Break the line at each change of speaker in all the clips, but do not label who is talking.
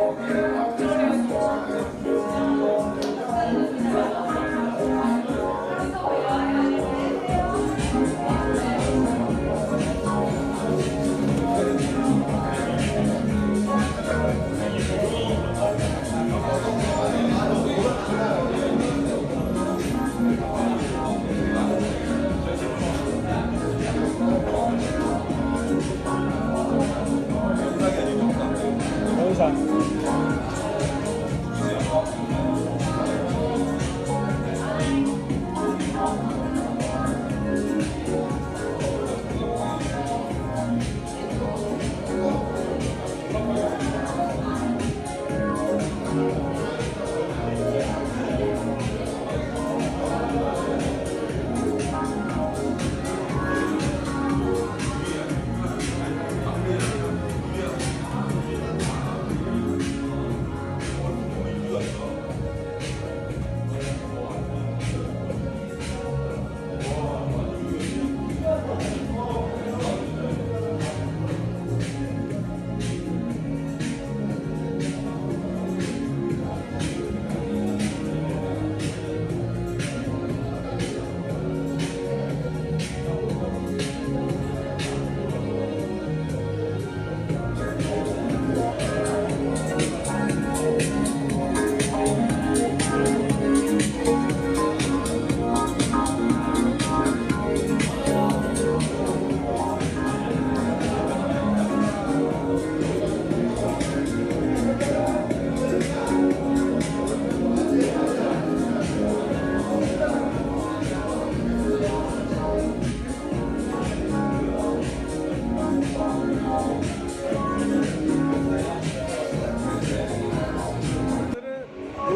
Okay.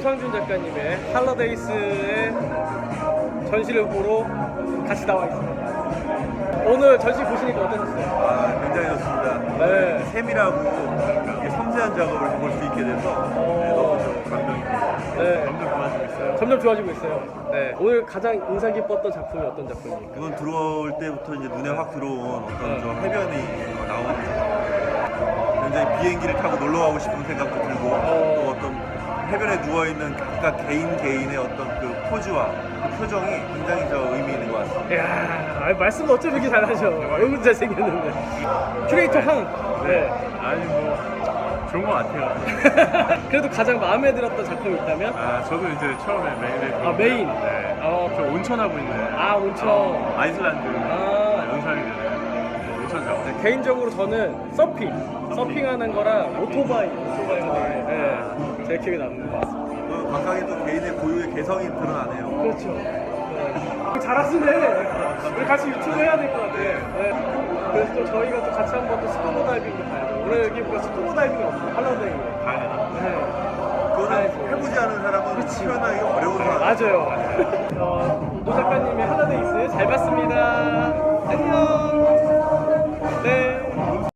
노상준 작가님의 할러데이스의 전시를 보러 같이 나와 있습니다. 오늘 전시 보시니까 어떠셨어요?
아, 굉장히 좋습니다.
네.
세밀하고 이렇게 섬세한 작업을 볼 수 있게 돼서 네, 너무 좀 감동입니다.
네.
점점 좋아지고 있어요.
점점 좋아지고 있어요. 네. 오늘 가장 인상 깊었던 작품이 어떤 작품입니까?
이건 들어올 때부터 이제 눈에 확 들어온 어떤
네.
저 해변이 나오는 작품. 굉장히 비행기를 타고 놀러 가고 싶은 생각도 들고
어.
또 어떤 해변에 누워 있는 각각 개인 개인의 어떤 그 포즈와 그 표정이 굉장히 저 의미 있는 것 같습니다.
이야, 아이, 말씀 어쩜 이렇게 잘하셔. 얼굴 잘생겼는데. 큐레이터 한. 네.
아니 뭐 좋은 것 같아요.
그래도 가장 마음에 들었던 작품이 있다면?
아 저도 이제 처음에 메인에
아, 메인.
네.
어.
저 온천 하고 있는
아, 온천.
어, 아이슬란드
아.
네, 온천 작업.
네, 개인적으로 저는 서핑. 서핑하는 거랑 오토바이. 오토바이 가 되게, 네, 제 기억에 남는 것 같습니다.
또 각각의 또 개인의 고유의 개성이 드러나네요.
그렇죠. 네. 잘하시네. 우리 같이 유튜브 해야 될 것 같아. 네. 그래서 또 저희가 또 같이 한번 또 스쿠버 다이빙도 가야죠. 오늘 여기 우리가 스쿠버 다이빙이 없어요. 할로데이에.
가야
네.
그거는. 해보지 않은 사람은
그치.
표현하기가 어려운
네,
상황.
맞아요. 어, 노 작가님의 할로데이스 잘 봤습니다. 안녕.